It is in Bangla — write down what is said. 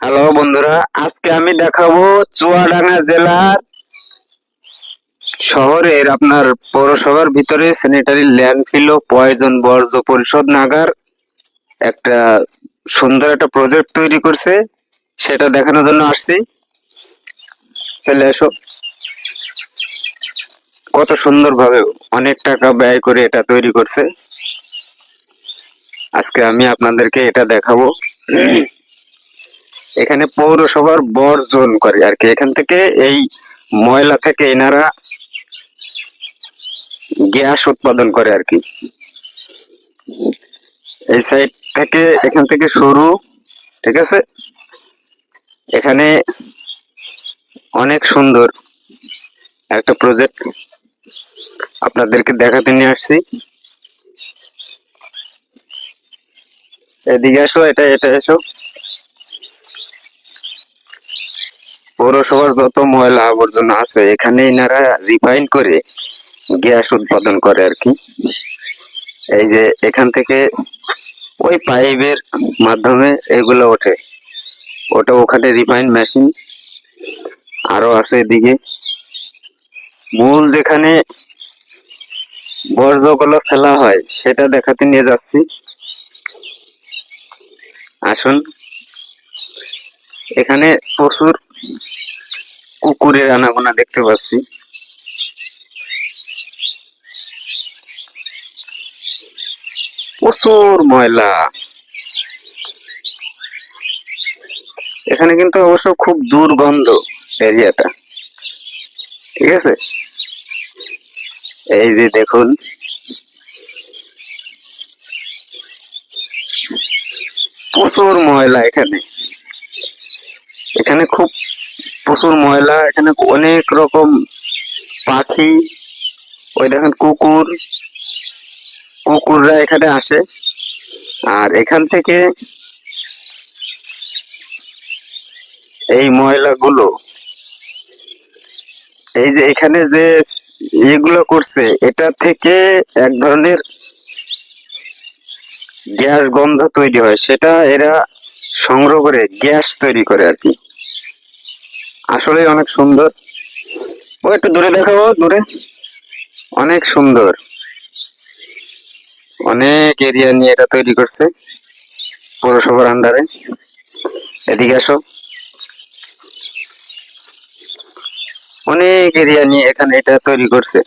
হ্যালো বন্ধুরা, আজকে আমি দেখাবো চুয়াডাঙ্গা জেলার শহরের আপনার পৌরসভার ভিতরে স্যানিটারি ল্যান্ডফিল ও পয়জন বর্জ্য পরিশোধ নাগার একটা সুন্দর একটা প্রজেক্ট তৈরি করছে। সেটা দেখানোর জন্য আসছি। চলে এসো। কত সুন্দরভাবে অনেক টাকা ব্যয় করে এটা তৈরি করছে। আজকে আমি আপনাদেরকে এটা দেখাবো। এখানে পৌরসভার বর্জন করে আর কি। এখান থেকে এই ময়লা থেকে এনারা গ্যাস উৎপাদন করে আর কি। এই সাইড থেকে এখান থেকে শুরু ঠিক আছে? এখানে অনেক সুন্দর একটা প্রজেক্ট আপনাদেরকে দেখাতে নিয়ে আসছি। এদিকে আসো, এটা এটা এসো। পৌরসভার যত ময়লা আবর্জনা আছে এখানে এনারা রিফাইন করে গ্যাস উৎপাদন করে আর কি। এই যে এখান থেকে ওই পাইপের মাধ্যমে এগুলো ওঠে। ওটা ওখানে রিফাইন মেশিন আরও আছে এদিকে। মূল যেখানে বর্জ্যগুলো ফেলা হয়, সেটা দেখাতে নিয়ে যাচ্ছি। আসুন। এখানে প্রচুর কুকুরের আনাগোনা দেখতে পাচ্ছি। প্রচুর ময়লা। এখানে কিন্তু অবশ্য খুব দুর্গন্ধ এরিয়াটা। ঠিক আছে? এই যে দেখুন। প্রচুর ময়লা এখানে। এখানে খুব প্রচুর ময়লা, এখানে অনেক রকম পাখি, ওই দেখেন কুকুর, কুকুররা এখানে আসে। আর এখান থেকে এই ময়লাগুলো, এই যে এখানে যে এগুলো করছে, এটা থেকে এক ধরনের গ্যাস গন্ধ তৈরি হয়, সেটা এরা সংগ্রহ করে, গ্যাস তৈরি করে আর কি। আসলে অনেক সুন্দর। ও একটু দূরে দেখাবো, দূরে। অনেক সুন্দর। অনেক এরিয়া নিয়ে এটা তৈরি করছে পৌরসভার আন্ডারে এদিকে আসো। অনেক এরিয়া নিয়ে এখানে এটা তৈরি করছে।